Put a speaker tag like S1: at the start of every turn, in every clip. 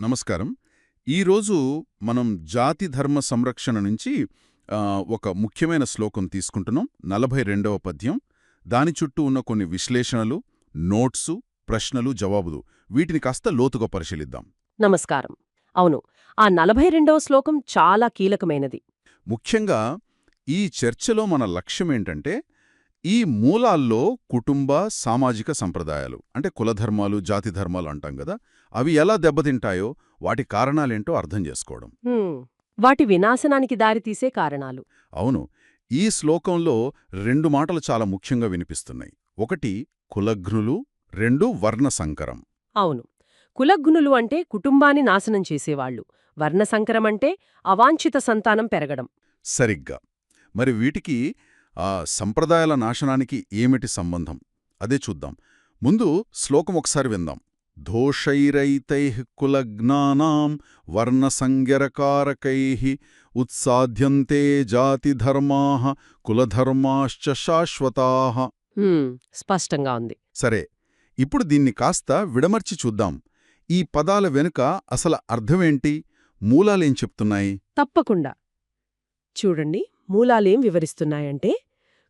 S1: నమస్కారం. ఈరోజు మనం జాతి ధర్మ సంరక్షణ నుంచి ఒక ముఖ్యమైన శ్లోకం తీసుకుంటున్నాం. నలభై రెండవ పద్యం. దాని చుట్టూ ఉన్న కొన్ని విశ్లేషణలు నోట్సు ప్రశ్నలు జవాబులు. వీటిని కాస్త లోతుగా పరిశీలిద్దాం.
S2: నమస్కారం. అవును ఆ నలభై రెండవ శ్లోకం చాలా కీలకమైనది.
S1: ముఖ్యంగా ఈ చర్చలో మన లక్ష్యమేంటంటే ఈ మూలాల్లో కుటుంబ సామాజిక సంప్రదాయాలు అంటే కులధర్మాలు జాతి ధర్మాలు అంటాం కదా అవి ఎలా దెబ్బతింటాయో వాటి కారణాలేంటో అర్థం చేసుకోవడం.
S2: వాటి వినాశనానికి దారితీసే కారణాలు.
S1: అవును. ఈ శ్లోకంలో రెండు మాటలు చాలా ముఖ్యంగా వినిపిస్తున్నాయి. ఒకటి కులఘ్నులు రెండు వర్ణ సంకరం.
S2: అవును. కులగ్గునులు అంటే కుటుంబాన్ని నాశనం చేసేవాళ్ళు వర్ణసంకరం అంటే అవాంఛిత సంతానం పెరగడం.
S1: సరిగ్గా. మరి వీటికి ఆ సంప్రదాయాల నాశనానికి ఏమిటి సంబంధం? అదే చూద్దాం. ముందు శ్లోకం ఒకసారి విందాం. దోషైరైతై కులజ్ఞానాం వర్ణసంజ్ఞరకారకై ఉత్సాధ్యంతే జాతిధర్మా కులధర్మాశ్చ శాశ్వతా.
S2: స్పష్టంగా ఉంది.
S1: సరే ఇప్పుడు దీన్ని కాస్త విడమర్చి చూద్దాం. ఈ పదాల వెనుక అసలు అర్థమేంటి? మూలాలేం చెప్తున్నాయి?
S2: తప్పకుండా. చూడండి మూలాలేం వివరిస్తున్నాయంటే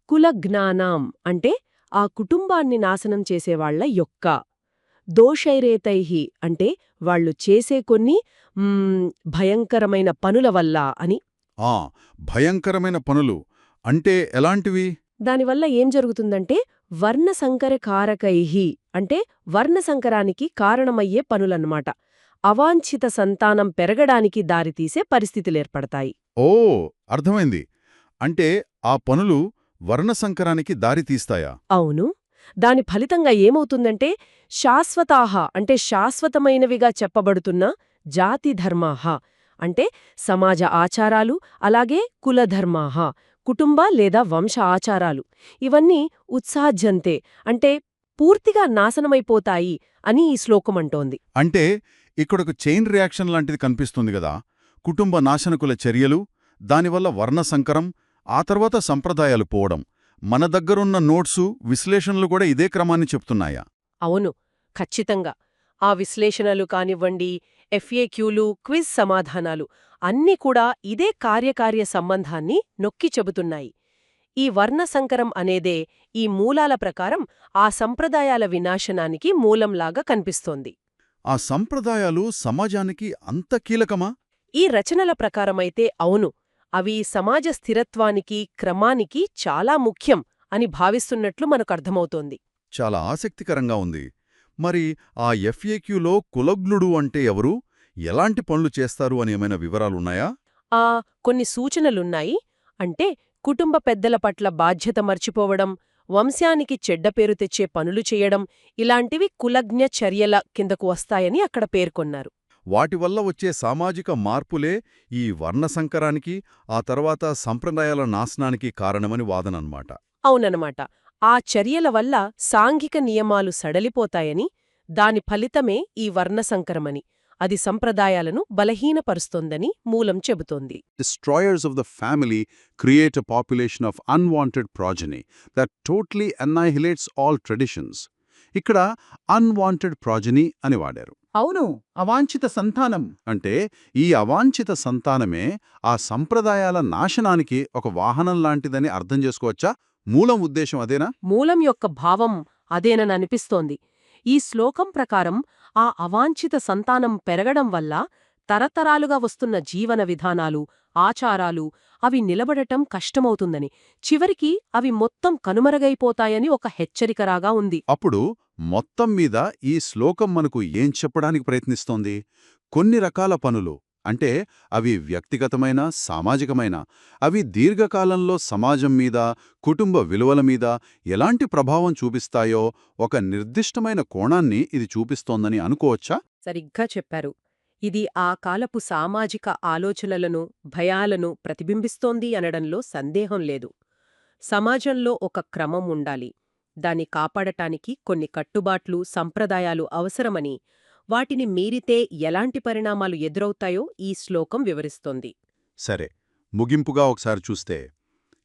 S2: కులజ్ఞానాం అంటే ఆ కుటుంబాన్ని నాశనం చేసేవాళ్ళ యొక్క దోషైరేతైహి అంటే వాళ్ళు చేసే కొన్ని భయంకరమైన పనుల వల్ల అని.
S1: ఆ భయంకరమైన పనులు అంటే ఎలాంటివి?
S2: దానివల్ల ఏం జరుగుతుందంటే వర్ణసంకర కారకైహి అంటే వర్ణసంకరానికి కారణమయ్యే పనులన్నమాట. అవాంఛిత సంతానం పెరగడానికి దారితీసే పరిస్థితులేర్పడతాయి.
S1: ఓ అర్థమైంది. అంటే ఆ పనులు వర్ణసంకరానికి దారితీస్తాయా
S2: అవును. దాని ఫలితంగా ఏమవుతుందంటే శాశ్వతాహ అంటే శాశ్వతమైనవిగా చెప్పబడుతున్న జాతి ధర్మాహ అంటే సమాజ ఆచారాలు అలాగే కులధర్మాహ కుటుంబ లేదా వంశ ఆచారాలు. ఇవన్నీ ఉత్సాహజంతే అంటే పూర్తిగా నాశనమైపోతాయి అని ఈ శ్లోకమంటోంది
S1: అంటే ఇక్కడొక చైన్ రియాక్షన్ లాంటిది కనిపిస్తుంది గదా. కుటుంబ నాశనకుల చర్యలు దానివల్ల వర్ణసంకరం ఆ తర్వాత సంప్రదాయాలు పోవడం. మన దగ్గరున్న నోట్సు విశ్లేషణలు కూడా ఇదే క్రమాన్ని చెప్తున్నాయా?
S2: అవును. ఖచ్చితంగా. ఆ విశ్లేషణలు కానివ్వండి ఎఫ్ఏక్యూలు క్విజ్ సమాధానాలు అన్నీ కూడా ఇదే కార్యకార్య సంబంధాన్ని నొక్కి చెబుతున్నాయి. ఈ వర్ణసంకరం అనేదే ఈ మూలాల ప్రకారం ఆ సంప్రదాయాల వినాశనానికి మూలంలాగా కనిపిస్తోంది.
S1: ఆ సంప్రదాయాలు సమాజానికి అంత కీలకమా?
S2: ఈ రచనల ప్రకారమైతే అవును. అవి సమాజ స్థిరత్వానికి క్రమానికి చాలా ముఖ్యం అని భావిస్తున్నట్లు మనకర్థమవుతోంది
S1: చాలా ఆసక్తికరంగా ఉంది. మరి ఆ ఎఫ్ఏక్యూలో కులగ్నుడు అంటే ఎవరు? ఎలాంటి పనులు చేస్తారు అని ఏమైనా వివరాలున్నాయా?
S2: ఆ కొన్ని సూచనలున్నాయి. అంటే కుటుంబ పెద్దల పట్ల బాధ్యత మర్చిపోవడం వంశానికి చెడ్డ పేరు తెచ్చే పనులు చేయడం ఇలాంటివి కులజ్ఞ చర్యల కిందకు వస్తాయని అక్కడ పేర్కొన్నారు.
S1: వాటి వల్ల వచ్చే సామాజిక మార్పులే ఈ వర్ణసంకరానికి ఆ తర్వాత సంప్రదాయాల నాశనానికి కారణమని వాదనన్మాట.
S2: అవుననమాట. ఆ చర్యల వల్ల సాంఘిక నియమాలు సడలిపోతాయని దాని ఫలితమే ఈ వర్ణసంకరమని అది సంప్రదాయాలను బలహీనపరుస్తోందని మూలం చెబుతోంది.
S3: Destroyers of the family create a population of unwanted progeny that totally annihilates all traditions. ఇక్కడ అన్వాంటెడ్ ప్రాజనీ అని వాడారు.
S4: అవును. అవాంఛిత సంతానం.
S3: అంటే ఈ అవాంఛిత సంతానమే ఆ సంప్రదాయాల నాశనానికి ఒక వాహనం లాంటిదని అర్థం చేసుకోవచ్చా? మూలం ఉద్దేశం అదేనా?
S2: మూలం యొక్క భావం అదేననిపిస్తోంది ఈ శ్లోకం ప్రకారం ఆ అవాంఛిత సంతానం పెరగడం వల్ల తరతరాలుగా వస్తున్న జీవన విధానాలు ఆచారాలు అవి నిలబడటం కష్టమవుతుందని. చివరికి అవి మొత్తం కనుమరుగైపోతాయని ఒక హెచ్చరికరాగా ఉంది.
S3: అప్పుడు మొత్తం మీద ఈ శ్లోకం మనకు ఏం చెప్పడానికి ప్రయత్నిస్తోంది? కొన్ని రకాల పనులు. అంటే అవి వ్యక్తిగతమైన సామాజికమైన అవి దీర్ఘకాలంలో సమాజం మీద కుటుంబ విలువల మీద ఎలాంటి ప్రభావం చూపిస్తాయో ఒక నిర్దిష్టమైన కోణాన్ని ఇది చూపిస్తోందని అనుకోవచ్చా?
S2: సరిగ్గా చెప్పారు. ఇది ఆ కాలపు సామాజిక ఆలోచనలను భయాలను ప్రతిబింబిస్తోంది అనడంలో సందేహం లేదు. సమాజంలో ఒక క్రమం ఉండాలి. దాన్ని కాపాడటానికి కొన్ని కట్టుబాట్లు సంప్రదాయాలు అవసరమని వాటిని మీరితే ఎలాంటి పరిణామాలు ఎదురవుతాయో ఈ శ్లోకం వివరిస్తోంది.
S3: సరే ముగింపుగా ఒకసారి చూస్తే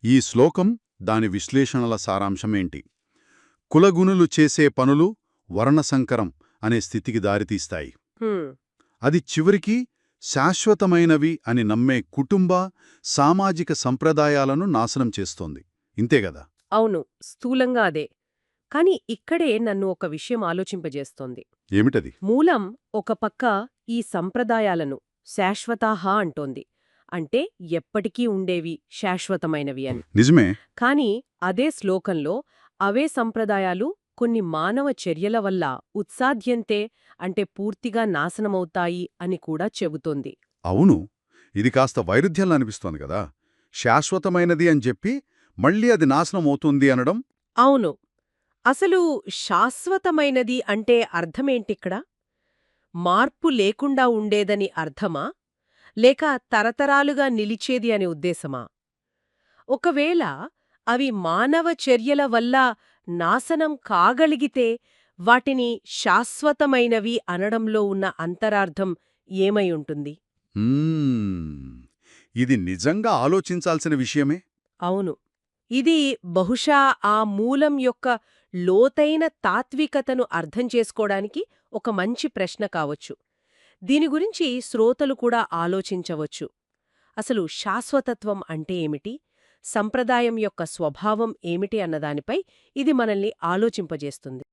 S3: ఈ శ్లోకం దాని విశ్లేషణల సారాంశమేంటి? కులగునులు చేసే పనులు వర్ణసంకరం అనే స్థితికి దారితీస్తాయి.
S1: అది చివరికి శాశ్వతమైనవి అని నమ్మే కుటుంబ సామాజిక సంప్రదాయాలను నాశనం చేస్తోంది. ఇంతేగదా
S2: అవును స్థూలంగా అదే. కాని ఇక్కడే నన్ను ఒక విషయం ఆలోచింపజేస్తోంది.
S1: ఏమిటది?
S2: మూలం ఒక పక్క ఈ సంప్రదాయాలను శాశ్వతాహ అంటోంది. అంటే ఎప్పటికీ ఉండేవి శాశ్వతమైనవి అని.
S1: నిజమే.
S2: కాని అదే శ్లోకంలో అవే సంప్రదాయాలు కొన్ని మానవ చర్యల వల్ల ఉత్సాధ్యంతే అంటే పూర్తిగా నాశనమవుతాయి అని కూడా చెబుతోంది.
S1: అవును. ఇది కాస్త వైరుధ్యంలా అనిపిస్తోంది కదా. శాశ్వతమైనది అని చెప్పి మళ్ళీ అది నాశనం అవుతుంది అనడం?
S2: అవును. అసలు శాశ్వతమైనది అంటే అర్థమేంటిక్కడ? మార్పు లేకుండా ఉండేదని అర్థమా? లేక తరతరాలుగా నిలిచేది అనే ఉద్దేశమా? ఒకవేళ అవి మానవ చర్యల వల్ల నాశనం కాగలిగితే వాటిని శాశ్వతమైనవి అనడంలో ఉన్న అంతరార్థం ఏమై ఉంటుంది.
S1: ఇది నిజంగా ఆలోచించాల్సిన విషయమే?
S2: అవును. ఇది బహుశా ఆ మూలం యొక్క లోతైన తాత్వికతను అర్థం చేసుకోవడానికి ఒక మంచి ప్రశ్న కావచ్చు. దీని గురించి శ్రోతలు కూడా ఆలోచించవచ్చు. అసలు శాశ్వతత్వం అంటే ఏమిటి? సంప్రదాయం యొక్క స్వభావం ఏమిటి అన్నదానిపై ఇది మనల్ని ఆలోచింపజేస్తుంది.